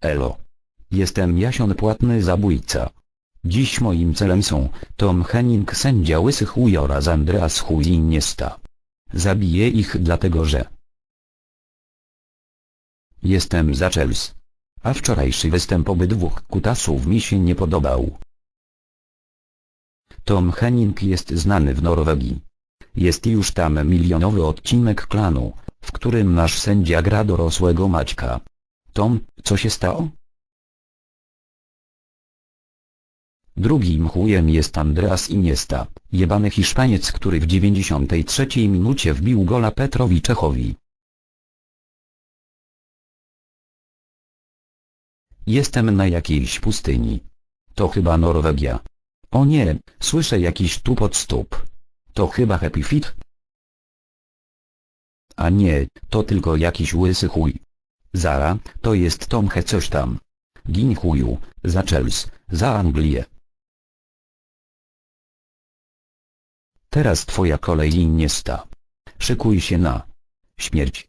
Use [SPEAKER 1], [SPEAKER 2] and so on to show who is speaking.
[SPEAKER 1] Elo. Jestem Jasion Płatny Zabójca. Dziś moim celem są Tom Henning sędzia Łysy Chuj oraz Andreas Chuj Iniesta. Zabiję ich dlatego, że jestem za Chelsea. A wczorajszy występ obydwu kutasów mi się nie podobał. Tom Henning jest znany w Norwegii. Jest już tam milionowy odcinek klanu, w którym nasz sędzia gra dorosłego Maćka. Tom, co się stało? Drugim chujem jest Andreas Iniesta, jebany Hiszpaniec, który w 93 minucie wbił gola Petrowi Czechowi. Jestem na jakiejś pustyni. To chyba Norwegia. O nie, słyszę jakiś tupot stóp. To chyba Happy Feet? A nie, to tylko jakiś łysy chuj. Zara, to jest Tom He coś tam. Gin chuju, za Chelsea, za Anglię. Teraz twoja kolej Iniesta. Szykuj się na śmierć.